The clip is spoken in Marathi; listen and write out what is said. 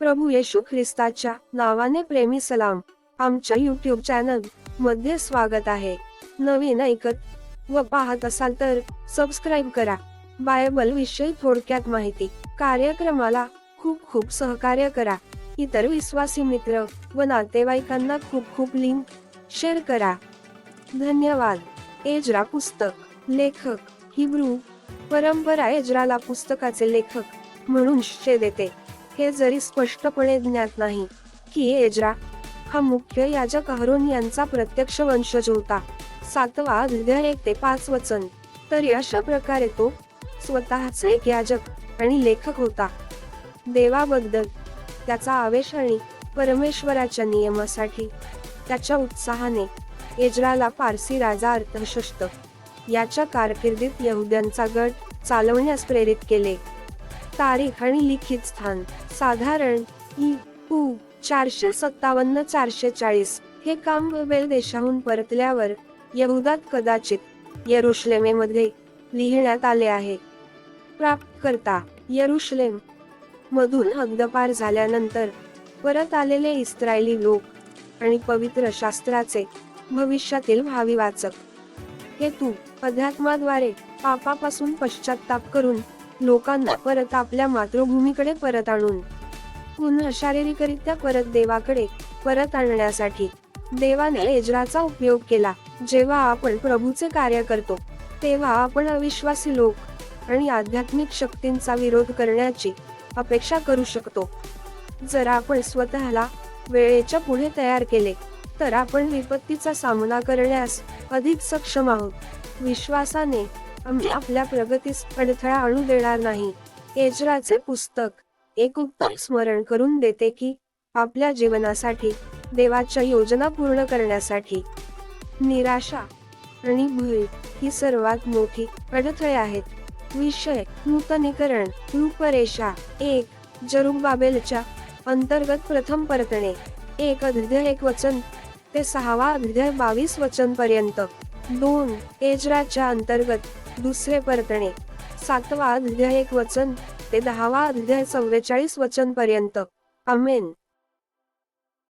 प्रभू येशू ख्रिस्ताच्या नावाने प्रेमी सलाम आमच्या यूट्यूब चॅनलमध्ये स्वागत आहे. नवीन ऐकत व पाहत असाल तर सबस्क्राईब करा. बायबल विषयी थोडक्यात माहिती कार्यक्रमाला खूप खूप सहकार्य करा. इतर विश्वासी मित्र व नातेवाईकांना खूप खूप लिंक शेअर करा. धन्यवाद. एजरा पुस्तक लेखक हिब्रू परंपरा एजराला पुस्तकाचे लेखक म्हणून श्रेय देते. हे जरी स्पष्टपणे ज्ञात नाही की एजरा हा मुख्य याजक अहरोन यांचा प्रत्यक्ष वंशज होता. सातवा अध्याय एक ते पाच वचन. तरी अशा प्रकारे तो स्वतःच एक याजक आणि लेखक होता. देवाबद्दल त्याचा आवेश आणि परमेश्वराच्या नियमासाठी त्याच्या उत्साहाने एजराला पारसी राजा अर्थशस्त याच्या कारकिर्दीत यहुद्यांचा गट चालवण्यास प्रेरित केले. तारीख आणि लिखित स्थान. साधारण ई पू चारशे सत्तावन्न चारशे चाळीस. हे काम वेल देशाहून परतल्यावर यहुदात कदाचित यरुश्लेमेमध्ये लिहिण्यात आले आहे. प्राप्तकर्ता यरुश्लेम मधून हद्दपार झाल्यानंतर परत आलेले इस्रायली लोक आणि पवित्र शास्त्राचे भविष्यातील भावी वाचक. हे तू अध्यात्माद्वारे पापापासून पश्चाताप करून लोकांना परत आपल्या मातृभूमीकडे परत आणून पुन्हा शारीरिकरित्या परत देवाकडे परत आणण्यासाठी देवाने एजराचा उपयोग केला. जेव्हा आपण प्रभूचे कार्य करतो तेव्हा आपण अविश्वासी लोक आणि आध्यात्मिक शक्तींचा विरोध करण्याची अपेक्षा करू शकतो. जर आपण स्वतःला वेळेच्या पुढे तयार केले तर आपण विपत्तीचा सामना करण्यास अधिक सक्षम आहोत. विश्वासाने आम्ही आपल्या प्रगतीस अडथळा आणू देणार नाही. एजराचे पुस्तक. एक उत्तम स्मरण करून देते की आपल्या जीवनासाठी देवाच्या योजना पूर्ण करण्यासाठी. निराशा आणि भय ही सर्वात मोठी अडथळे आहेत. विषय नूतनीकरण रूपरेषा. एक जरुबाबेलच्या अंतर्गत प्रथम परतणे. एक अध्याय एक वचन. ते सहावा अध्याय बावीस वचन पर्यंत दोन एजराच्या अंतर्गत. दुसरे परतणे सातवा अध्याय एक वचन ते दहावा अध्याय चव्वेचाळीस वचन पर्यंत अमेन